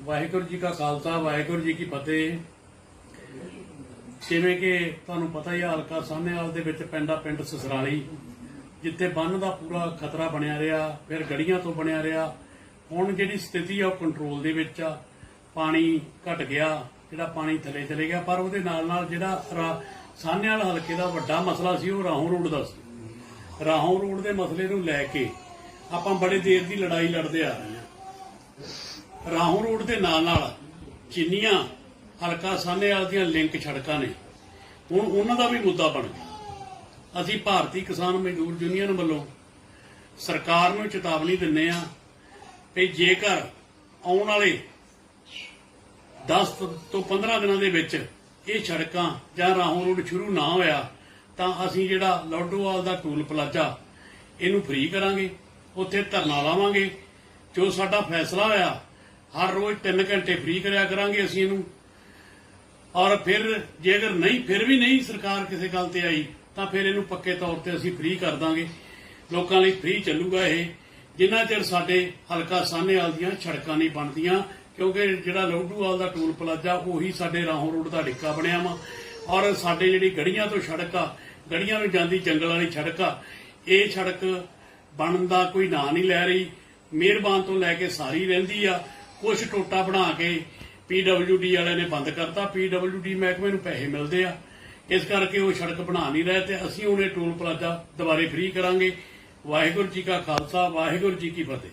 ਵਾਹਿਗੁਰੂ ਜੀ ਕਾ ਖਾਲਸਾ, ਵਾਹਿਗੁਰੂ ਜੀ ਕੀ ਫਤਿਹ। ਜਿਵੇਂ ਕਿ ਤੁਹਾਨੂੰ ਪਤਾ ਹੀ ਹਲਕਾ ਸਾਹਨੇਵਾਲ ਦੇ ਵਿੱਚ ਪਿੰਡਾ ਪਿੰਡ ਸਸਰਾਲੀ, ਜਿੱਥੇ ਬੰਨ ਦਾ ਪੂਰਾ ਖਤਰਾ ਬਣਿਆ ਰਿਹਾ, ਫਿਰ ਗੜੀਆਂ ਤੋਂ ਬਣਿਆ ਰਿਹਾ। ਹੁਣ ਜਿਹੜੀ ਸਥਿਤੀ ਆ, ਉਹ ਕੰਟਰੋਲ ਦੇ ਵਿੱਚ ਆ। ਪਾਣੀ ਘਟ ਗਿਆ, ਜਿਹੜਾ ਪਾਣੀ ਥੱਲੇ ਚਲੇ ਗਿਆ, ਪਰ ਉਹਦੇ ਨਾਲ ਨਾਲ ਜਿਹੜਾ ਰਾ- ਸਾਹਨੇਵਾਲ ਹਲਕੇ ਦਾ ਵੱਡਾ ਮਸਲਾ ਸੀ, ਉਹ ਰਾਹੋਂ ਰੋਡ ਦਾ ਸੀ। ਰਾਹੋਂ ਰੋਡ ਦੇ ਮਸਲੇ ਨੂੰ ਲੈ ਕੇ ਆਪਾਂ ਬੜੇ ਦੇਰ ਦੀ ਲੜਾਈ ਲੜਦੇ ਆ ਰਹੇ ਹਾਂ। ਰਾਹੋਂ ਰੋਡ ਦੇ ਨਾਲ ਨਾਲ ਚਿੰਨੀਆਂ, ਹਲਕਾ ਸਾਹਨੇਵਾਲ ਦੀਆਂ ਲਿੰਕ ਸੜਕਾਂ ਨੇ। ਹੁਣ ਉਹਨਾਂ ਦਾ ਵੀ ਮੁੱਦਾ ਬਣ ਗਿਆ। ਅਸੀਂ ਭਾਰਤੀ ਕਿਸਾਨ ਮਜ਼ਦੂਰ ਯੂਨੀਅਨ ਵੱਲੋਂ ਸਰਕਾਰ ਨੂੰ ਚੇਤਾਵਨੀ ਦਿੰਨੇ ਆ ਕਿ ਜੇਕਰ ਆਉਣ ਵਾਲੇ 10 ਤੋਂ 15 ਦਿਨਾਂ ਦੇ ਵਿੱਚ ਇਹ ਸੜਕਾਂ ਜਾਂ ਰਾਹੋਂ ਰੋਡ ਸ਼ੁਰੂ ਨਾ ਹੋਇਆ, ਤਾਂ ਅਸੀਂ ਜਿਹੜਾ ਲੋਡੋਵਾਲ ਦਾ ਟੂਲ ਪਲਾਜ਼ਾ, ਇਹਨੂੰ ਫ੍ਰੀ ਕਰਾਂਗੇ, ਉੱਥੇ ਧਰਨਾ ਲਾਵਾਂਗੇ। ਜੋ ਸਾਡਾ ਫੈਸਲਾ ਹੋਇਆ ਹਰ ਰੋਜ਼ 3 ਘੰਟੇ ਫ੍ਰੀ ਕਰਿਆ ਕਰਾਂਗੇ ਅਸੀਂ ਇਹਨੂੰ। ਔਰ ਫਿਰ ਜੇ ਅਗਰ ਨਹੀਂ, ਫਿਰ ਵੀ ਨਹੀਂ ਸਰਕਾਰ ਕਿਸੇ ਗੱਲ ਤੇ ਆਈ, ਤਾਂ ਫਿਰ ਇਹਨੂੰ ਪੱਕੇ ਤੌਰ ਤੇ ਅਸੀਂ ਫ੍ਰੀ ਕਰ ਦਾਂਗੇ। ਲੋਕਾਂ ਲਈ ਫ੍ਰੀ ਚੱਲੂਗਾ ਇਹ। ਜਿੰਨਾ ਚਿਰ ਸਾਡੇ ਹਲਕਾ ਸਾਹਨੇਵਾਲ ਦੀਆਂ ਸੜਕਾਂ ਨਹੀਂ ਬਣਦੀਆਂ, ਕਿਉਂਕਿ ਜਿਹੜਾ ਲੋਡੂਵਾਲ ਦਾ ਟੂਲ ਪਲਾਜ਼ਾ, ਉਹੀ ਸਾਡੇ ਰਾਹੋਂ ਰੋਡ ਦਾ ਡਿੱਕਾ ਬਣਿਆ ਵਾ। ਔਰ ਸਾਡੇ ਜਿਹੜੀ ਗੜੀਆਂ ਤੋਂ ਸੜਕ ਆ, ਗੜੀਆਂ ਨੂੰ ਜਾਂਦੀ ਜੰਗਲ ਵਾਲੀ ਸੜਕ ਆ, ਇਹ ਸੜਕ ਬਣਨ ਦਾ ਕੋਈ ਨਾਂ ਨਹੀਂ ਲੈ ਰਹੀ। ਮਿਹਰਬਾਨ ਤੋਂ ਲੈ ਕੇ ਸਾਰੀ ਰਹਿੰਦੀ ਆ। ਕੁਝ ਟੋਟਾ ਬਣਾ ਕੇ ਪੀਡਬਲਯੂਡੀ ਵਾਲਿਆਂ ਨੇ ਬੰਦ ਕਰਤਾ। ਪੀਡਬਲਯੂਡੀ ਮਹਿਕਮੇ ਨੂੰ ਪੈਸੇ ਮਿਲਦੇ ਆ। ਇਸ ਕਰਕੇ ਉਹ ਸੜਕ ਬਣਾ ਨਹੀਂ ਰਹੇ ਤੇ ਅਸੀਂ ਹੁਣ ਇਹ ਟੋਲ ਪਲਾਜ਼ਾ ਦੁਬਾਰੇ ਫ੍ਰੀ ਕਰਾਂਗੇ। ਵਾਹਿਗੁਰੂ ਜੀ ਕਾ ਖਾਲਸਾ, ਵਾਹਿਗੁਰੂ ਜੀ ਕੀ ਫਤਿਹ।